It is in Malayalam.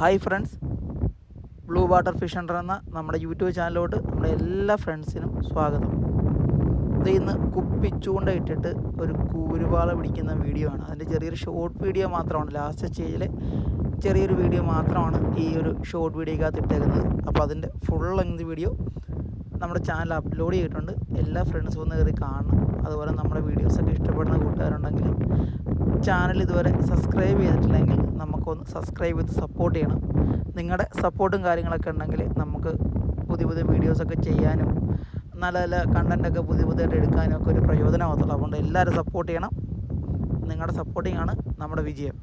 Hi friends blue water fish hunter എന്ന നമ്മുടെ യൂട്യൂബ് ചാനലിലോട്ട് നമ്മുടെ എല്ലാ ഫ്രണ്ട്സിനും സ്വാഗതം. ഇത് ഇന്ന് കുപ്പി ചൂണ്ട ഇട്ടിട്ട് ഒരു കൂരുവാള പിടിക്കുന്ന വീഡിയോ ആണ്. അതിന്റെ ചെറിയൊരു ഷോർട്ട് വീഡിയോ മാത്രമാണ്. ലാസ്റ്റ് സ്റ്റേജിലെ ചെറിയൊരു വീഡിയോ മാത്രമാണ് ഈ ഒരു ഷോർട്ട് വീഡിയോക്കകത്ത് ഇട്ടേക്കുന്നത്. അപ്പോൾ അതിന്റെ ഫുൾ ലെങ്ത് വീഡിയോ നമ്മുടെ ചാനൽ അപ്ലോഡ് ചെയ്തിട്ടുണ്ട്. എല്ലാ ഫ്രണ്ട്സും ഒന്ന് കയറി കാണണം. അതുപോലെ നമ്മുടെ വീഡിയോസൊക്കെ ഇഷ്ടപ്പെടുന്ന കൂട്ടുകാരുണ്ടെങ്കിൽ ചാനൽ ഇതുവരെ സബ്സ്ക്രൈബ് ചെയ്തിട്ടില്ലെങ്കിൽ നമുക്കൊന്ന് സബ്സ്ക്രൈബ് ചെയ്ത് സപ്പോർട്ട് ചെയ്യണം. നിങ്ങളുടെ സപ്പോർട്ടും കാര്യങ്ങളൊക്കെ ഉണ്ടെങ്കിൽ നമുക്ക് പുതിയ പുതിയ വീഡിയോസൊക്കെ ചെയ്യാനും നല്ല നല്ല കണ്ടന്റൊക്കെ പുതിയ പുതിയതായിട്ട് എടുക്കാനും ഒക്കെ ഒരു പ്രയോജനമാകത്തുള്ളൂ. അതുകൊണ്ട് എല്ലാവരും സപ്പോർട്ട് ചെയ്യണം. നിങ്ങളുടെ സപ്പോർട്ടിങ്ങാണ് നമ്മുടെ വിജയം.